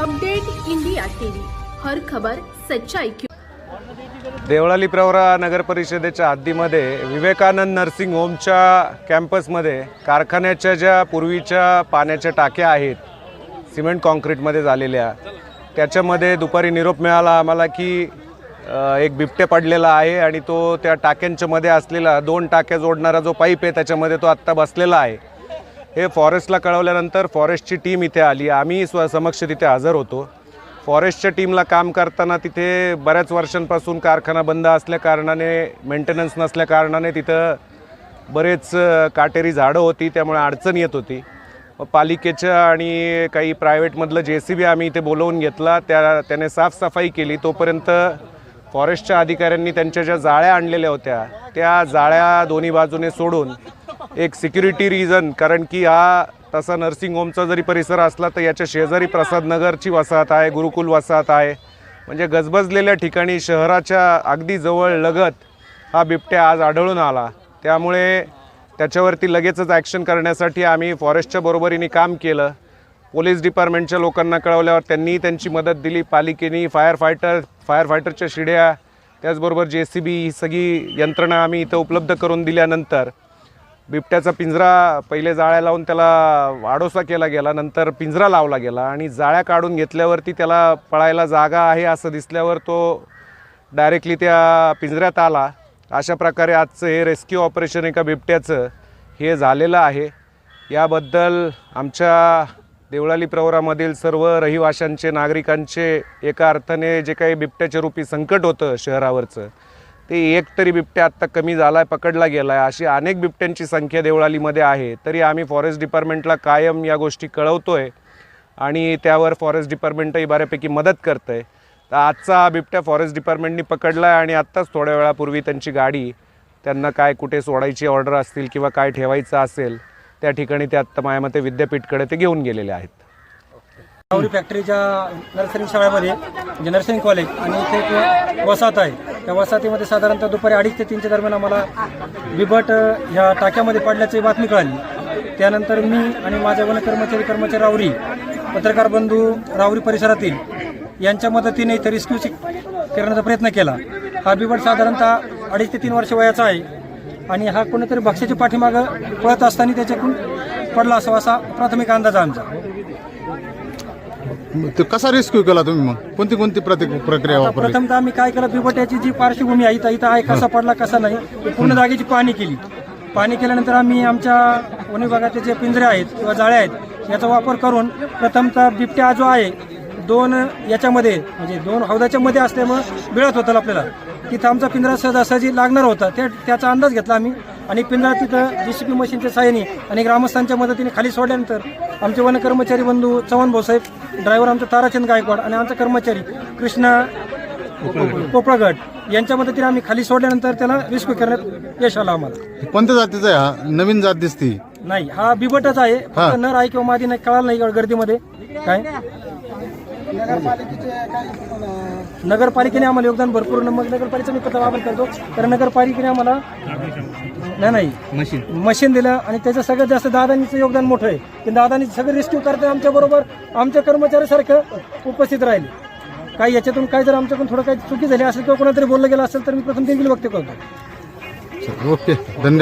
Update India TV. हर खबर सच्चाई की देवळाली प्रवरा नगर परिषदेच्या हद्दीमध्ये विवेकानंद नर्सिंग होमच्या कॅम्पसमध्ये कारखान्याच्या ज्या पूर्वीच्या पाण्याच्या टाक्या आहेत सिमेंट कॉन्क्रीटमध्ये झालेल्या त्याच्यामध्ये दुपारी निरोप मिळाला आम्हाला की एक बिबटे पडलेला आहे आणि तो त्या टाक्यांच्या मध्ये असलेला दोन टाक्या जोडणारा जो पाईप आहे त्याच्यामध्ये तो आत्ता बसलेला आहे. हे फॉरेस्टला कळवल्यानंतर फॉरेस्टची टीम इथे आली. आम्ही स्वसमक्ष तिथे हजर होतो. फॉरेस्टच्या टीमला काम करताना तिथे बऱ्याच वर्षांपासून कारखाना बंद असल्याकारणाने मेंटेनन्स नसल्याकारणाने तिथं बरेच काटेरी झाडं होती. त्यामुळे अडचण येत होती. पालिकेच्या आणि काही प्रायव्हेटमधलं जे सी बी आम्ही इथे बोलवून घेतला. त्या त्याने साफसफाई केली. तोपर्यंत फॉरेस्टच्या अधिकाऱ्यांनी त्यांच्या ज्या जाळ्या आणलेल्या होत्या त्या जाळ्या दोन्ही बाजूने सोडून एक सिक्युरिटी रिझन कारण की हा तसा नर्सिंग होमचा जरी परिसर असला तर याच्या शेजारी प्रसादनगरची वसाहत आहे गुरुकुल वसाहत आहे. म्हणजे गजबजलेल्या ठिकाणी शहराच्या अगदी जवळ लगत हा बिबट्या आज आढळून आला. त्यामुळे त्याच्यावरती लगेचच ॲक्शन करण्यासाठी आम्ही फॉरेस्टच्या बरोबरीने काम केलं. पोलीस डिपार्टमेंटच्या लोकांना कळवल्यावर त्यांनी त्यांची मदत दिली. पालिकेने फायर फायटर फायर फायटरच्या शिड्या त्याचबरोबर जे सी बी ही सगळी यंत्रणा आम्ही इथं उपलब्ध करून दिल्यानंतर बिबट्याचा पिंजरा पहिले जाळ्या लावून त्याला आडोसा केला गेला नंतर पिंजरा लावला गेला आणि जाळ्या काढून घेतल्यावरती त्याला पळायला जागा आहे असं दिसल्यावर तो डायरेक्टली त्या पिंजऱ्यात आला. अशा प्रकारे आजचं हे रेस्क्यू ऑपरेशन एका बिबट्याचं हे झालेलं आहे. याबद्दल आमच्या देवळाली प्रवरामधील सर्व रहिवाशांचे नागरिकांचे एका अर्थाने जे काही बिबट्याच्या रूपी संकट होतं शहरावरचं ते एक तरी बिबट्या आत्ता कमी झाला आहे पकडला गेला आहे अशी अनेक बिबट्यांची संख्या देवळालीमध्ये आहे. तरी आम्ही फॉरेस्ट डिपार्टमेंटला कायम या गोष्टी कळवतो आहे आणि त्यावर फॉरेस्ट डिपार्टमेंटही बऱ्यापैकी मदत करतं आहे तर आजचा हा बिबट्या फॉरेस्ट डिपार्टमेंटनी पकडला आहे आणि आत्ताच थोड्या वेळापूर्वी त्यांची गाडी त्यांना काय कुठे सोडायची ऑर्डर असतील किंवा काय ठेवायचं असेल त्या ठिकाणी ते आत्ता माझ्या मते विद्यापीठकडे ते घेऊन गेलेले आहेत. फॅक्टरीच्या नर्सरी शाळेमध्ये म्हणजे नर्सिंग कॉलेज आणि ते वसाहत आहे. त्या वसाहतीमध्ये साधारणतः दुपारी अडीच ते तीनच्या दरम्यान आम्हाला बिबट ह्या टाक्यामध्ये पडल्याची बातमी कळाली. त्यानंतर मी आणि माझ्या वन कर्मचारी कर्मचारी राहुरी पत्रकार बंधू रावरी परिसरातील यांच्या मदतीने इथं रेस्क्यू करण्याचा प्रयत्न केला. हा बिबट साधारणतः अडीच ते तीन वर्ष वयाचा आहे आणि हा कोणीतरी भक्ष्याच्या पाठीमागं पळत असताना त्याच्याकडून पडला असावा असा प्राथमिक अंदाज आमचा. ते कसा रेस्क्यू केला तुम्ही मग? कोणती कोणती प्रति प्रक्रिया वापरली? प्रथमतः आम्ही काय केलं बिबट्याची जी पार्श्वभूमी आहे इथं इथं आहे कसा पडला कसा नाही पूर्ण जागेची पाहणी केली. पाहणी केल्यानंतर आम्ही आमच्या वन विभागाचे जे पिंजरे आहेत किंवा जाळ्या आहेत याचा वापर करून प्रथमतः बिबट्या जो आहे दोन याच्यामध्ये म्हणजे दोन हौदाच्या मध्ये असल्यामुळं मिळत होतं आपल्याला. तिथं आमचा पिंजरा सहजासहजी लागणार होता. त्या त्याचा अंदाज घेतला आम्ही. आणि पिंजरा तिथं जी सी पी मशीनच्या सहाय्याने आणि ग्रामस्थांच्या मदतीने खाली सोडल्यानंतर आमचे वन कर्मचारी बंधू चव्हाण भाऊसाहेब ड्रायव्हर आमचा ताराचंद गायकवाड आणि आमचा कर्मचारी कृष्णा पोपळगड यांच्या मदतीने आम्ही खाली सोडल्यानंतर त्याला रेस्क्यू करण्यात यश आलं आम्हाला. कोणत्या जातीचा आहे हा? नवीन जात दिसती. नाही हा बिबटच आहे. फक्त नर आहे किंवा मादी नाही कळालं नाही गर्दीमध्ये. काय? नगरपालिकेने आम्हाला योगदान भरपूर मग नगरपालिकेचा मी पत्र वापर करतो. तर नगरपालिकेने आम्हाला नाही नाही. मशीन मशीन दिलं आणि त्याचं सगळ्यात जास्त दादानीचं योगदान मोठं आहे. की दादानी सगळं रेस्क्यू करताना आमच्या बरोबर आमच्या कर्मचाऱ्यासारखं उपस्थित राहिले. काही याच्यातून काय जर आमच्याकडून थोडं काही चुकी झाली असेल किंवा कोणातरी बोललं गेलं असेल तर मी प्रथम दिलगिरी व्यक्त करतो. ओके धन्यवाद.